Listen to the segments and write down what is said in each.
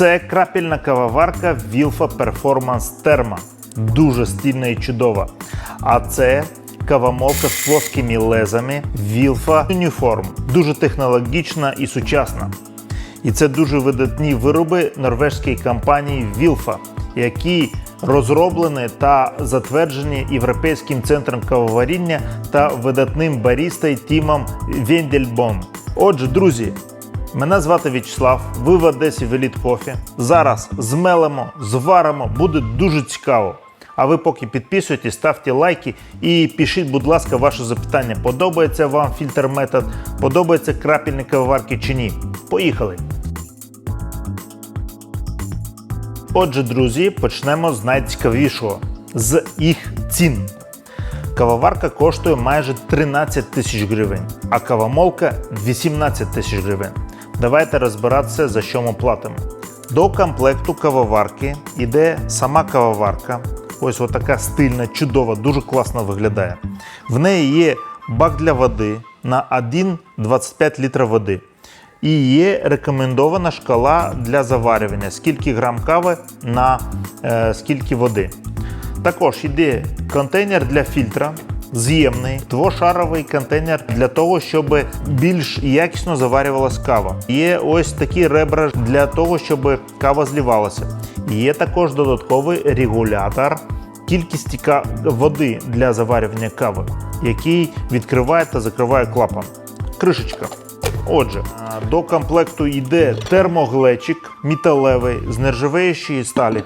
Це крапельна кавоварка Wilfa Performance Therma. Дуже стильна і чудова. А це кавомолка з плоскими лезами Wilfa Uniform. Дуже технологічна і сучасна. І це дуже видатні вироби норвезької компанії Wilfa, які розроблені та затверджені Європейським центром кавоваріння та видатним барістою Тімом Вендельбом. Отже, друзі, мене звати В'ячеслав, ви в Одесі в Еліт Кофі. Зараз змелимо, зваримо, буде дуже цікаво. А ви поки підписуйтесь, ставте лайки і пишіть, будь ласка, ваше запитання. Подобається вам фільтр метод, подобається крапельні кавоварки чи ні. Поїхали! Отже, друзі, почнемо з найцікавішого з їх цін. Кавоварка коштує майже 13 тисяч гривень, а кавомолка 18 тисяч гривень. Давайте розбиратися, за що ми платимо. До комплекту кавоварки йде сама кавоварка. Ось така стильна, чудова, дуже класно виглядає. В неї є бак для води на 1,25 літра води. І є рекомендована шкала для заварювання, скільки грам кави на е, скільки води. Також йде контейнер для фільтра, з'ємний, двошаровий контейнер для того, щоб більш якісно заварювалася кава. Є ось такі ребра для того, щоб кава злівалася. Є також додатковий регулятор кількості ка- води для заварювання кави, який відкриває та закриває клапан. Кришечка. Отже, до комплекту йде термоглечик металевий з нержавіючої сталі.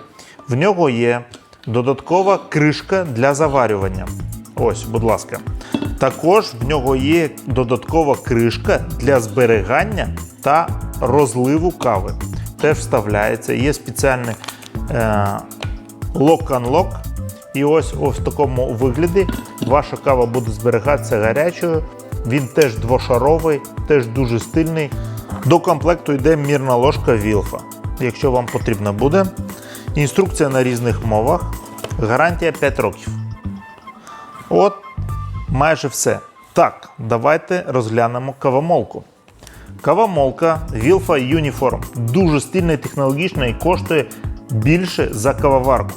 В нього є додаткова кришка для заварювання. Ось, будь ласка. Також в нього є додаткова кришка для зберігання та розливу кави. Теж вставляється. Є спеціальний е, лок-анлок. І ось, ось в такому вигляді ваша кава буде зберігатися гарячою. Він теж двошаровий, теж дуже стильний. До комплекту йде мірна ложка Вілфа, якщо вам потрібна буде. Інструкція на різних мовах. Гарантія 5 років. От майже все. Так, давайте розглянемо кавомолку. Кавомолка Wilfa Uniform дуже стильна і технологічна і коштує більше за кавоварку.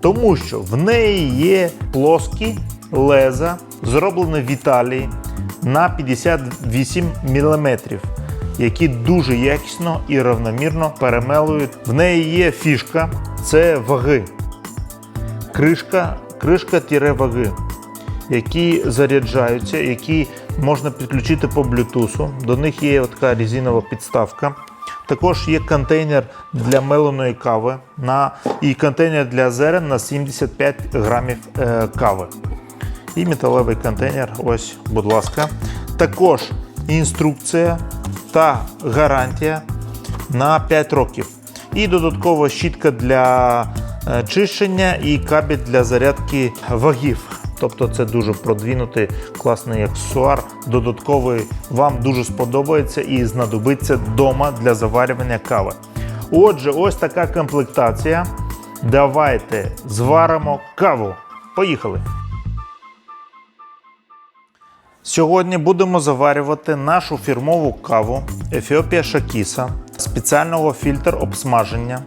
Тому що в неї є плоскі леза, зроблені в Італії на 58 мм, які дуже якісно і равномірно перемелують. В неї є фішка це ваги. Кришка, кришка тіре ваги які заряджаються, які можна підключити по блютусу. До них є така резинова підставка. Також є контейнер для меленої кави на, і контейнер для зерен на 75 грамів е, кави. І металевий контейнер, ось, будь ласка. Також інструкція та гарантія на 5 років. І додаткова щітка для е, чищення і кабель для зарядки вагів. Тобто це дуже продвинутий класний аксесуар. Додатковий вам дуже сподобається і знадобиться вдома для заварювання кави. Отже, ось така комплектація. Давайте зваримо каву. Поїхали! Сьогодні будемо заварювати нашу фірмову каву Ефіопія Шакіса спеціального фільтр обсмаження.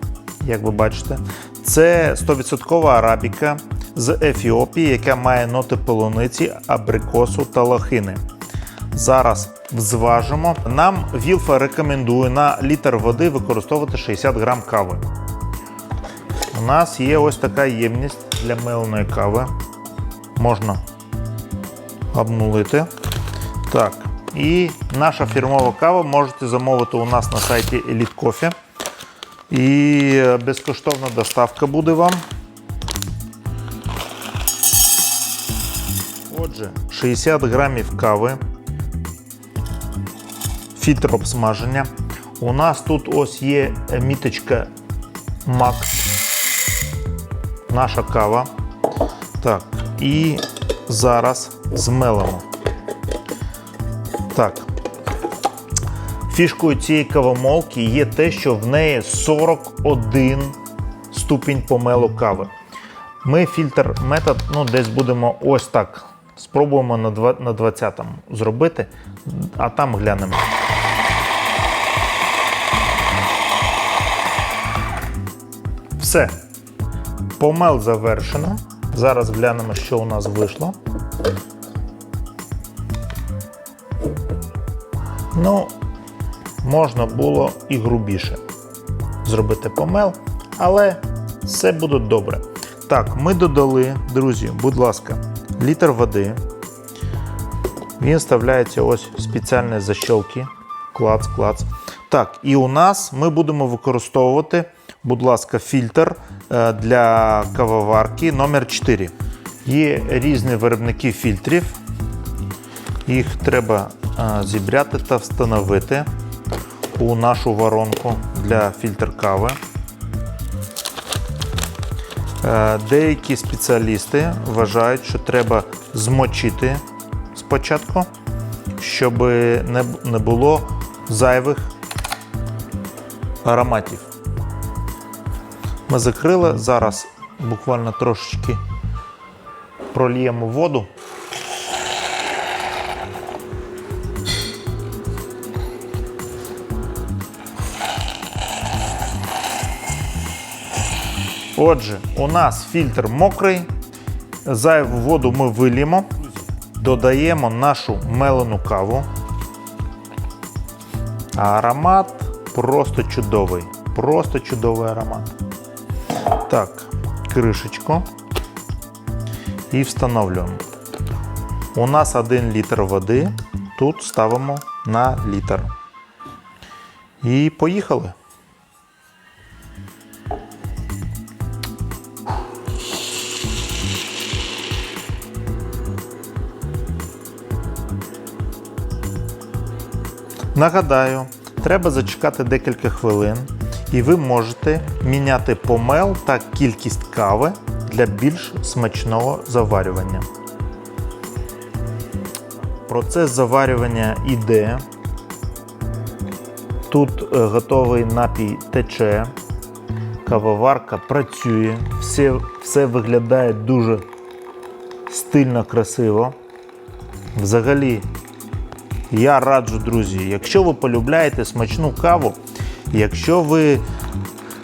Як ви бачите, це 100% арабіка з Ефіопії, яка має ноти полуниці, абрикосу та лохини. Зараз зважимо. Нам Вілфа рекомендує на літр води використовувати 60 грам кави. У нас є ось така ємність для меленої кави. Можна обнулити. Так. І наша фірмова кава можете замовити у нас на сайті Elite Coffee. І безкоштовна доставка буде вам. Отже, 60 грамів кави, фільтр обсмаження. У нас тут ось є міточка Max. Наша кава. Так, і зараз змелимо. Так. Фішкою цієї кавомолки є те, що в неї 41 ступінь помелу кави. Ми фільтр метод ну, десь будемо ось так. Спробуємо на 20-му зробити, а там глянемо. Все. Помел завершено. Зараз глянемо, що у нас вийшло. Ну, можна було і грубіше зробити помел, але все буде добре. Так, ми додали, друзі, будь ласка, літр води. Він вставляється ось в спеціальні защолки. Клац, клац. Так, і у нас ми будемо використовувати, будь ласка, фільтр е, для кавоварки номер 4 Є різні виробники фільтрів. Їх треба е, зібрати та встановити у нашу воронку для фільтр кави. Е, Деякі спеціалісти вважають, що треба змочити спочатку, щоб не, не було зайвих ароматів. Ми закрили, зараз буквально трошечки прольємо воду. Отже, у нас фільтр мокрий. Зайву воду ми виліємо, додаємо нашу мелену каву. Аромат просто чудовий. Просто чудовий аромат. Так, кришечку. І встановлюємо. У нас 1 літр води. Тут ставимо на літр. І поїхали. Нагадаю, треба зачекати декілька хвилин, і ви можете міняти помел та кількість кави для більш смачного заварювання. Процес заварювання іде. Тут е, готовий напій тече, кавоварка працює, все, все виглядає дуже стильно, красиво. Взагалі, я раджу, друзі, якщо ви полюбляєте смачну каву, якщо ви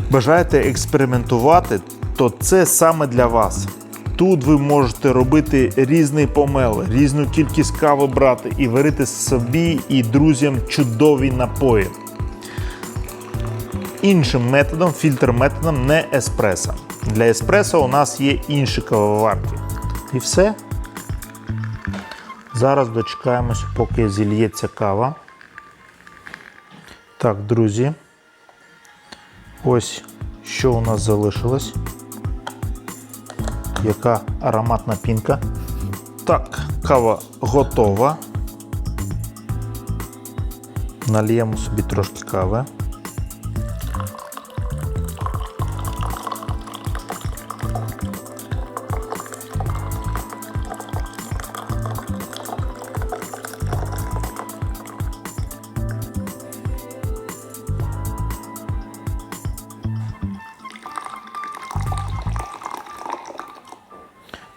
бажаєте експериментувати, то це саме для вас. Тут ви можете робити різний помел, різну кількість кави брати і варити собі і друзям чудові напої. Іншим методом, фільтр методом не еспресо. Для еспресо у нас є інші кавоварки. І все. Зараз дочекаємось, поки зільється кава. Так, друзі. Ось що у нас залишилось. Яка ароматна пінка. Так, кава готова. Нальємо собі трошки кави.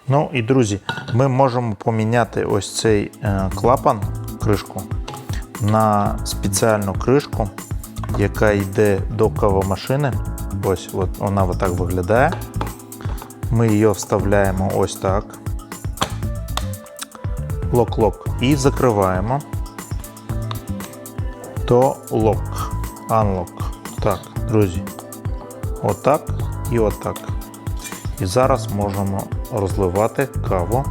Ну і друзі, ми можемо поміняти ось цей е, клапан, кришку, на спеціальну кришку, яка йде до кавомашини. Ось от вона отак виглядає. Ми її вставляємо ось так. Лок-лок. І закриваємо. То лок. Unlock. Так, друзі. Отак і отак. І зараз можемо розливати каву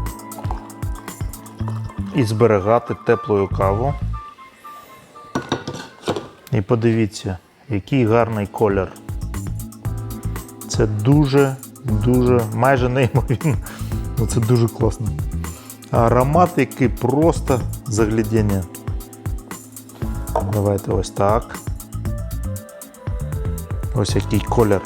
і зберігати теплою каву. І подивіться, який гарний колір. Це дуже, дуже, майже неймовірно. Ну, Це дуже класно. Аромат, який просто заглядіння. Давайте ось так. Ось який колір.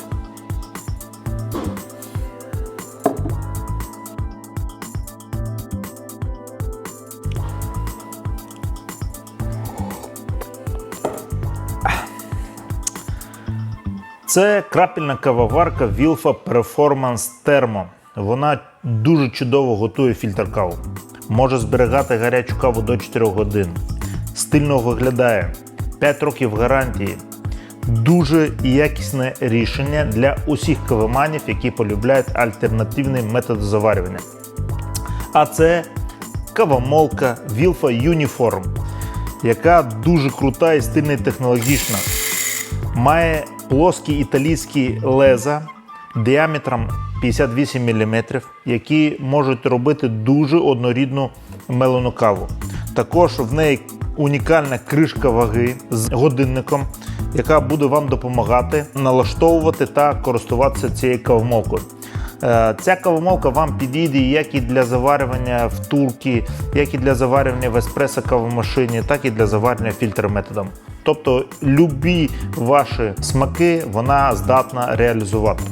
Це крапельна кавоварка Wilfa Performance Thermo. Вона дуже чудово готує фільтр каву. Може зберігати гарячу каву до 4 годин. Стильно виглядає. 5 років гарантії. дуже якісне рішення для усіх кавоманів, які полюбляють альтернативний метод заварювання. А це кавомолка Wilfa Uniform, яка дуже крута і стильна технологічна. Має плоскі італійські леза діаметром 58 мм, які можуть робити дуже однорідну мелену каву. Також в неї унікальна кришка ваги з годинником, яка буде вам допомагати налаштовувати та користуватися цією кавомолкою. Е, Ця кавомолка вам підійде як і для заварювання в турки, як і для заварювання в еспресо кавомашині, так і для заварювання фільтр-методом. Тобто любі ваші смаки вона здатна реалізувати.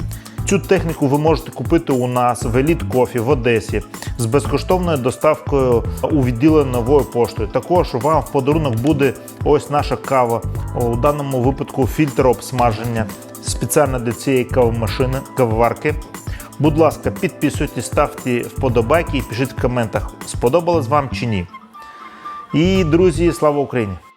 Цю техніку ви можете купити у нас в Elite Coffee в Одесі з безкоштовною доставкою у відділення новою поштою. Також вам в подарунок буде ось наша кава, у даному випадку фільтр обсмаження спеціально для цієї кавомашини, кавоварки. Будь ласка, підписуйтесь, ставте вподобайки і пишіть в коментах, сподобалось вам чи ні. І друзі, слава Україні!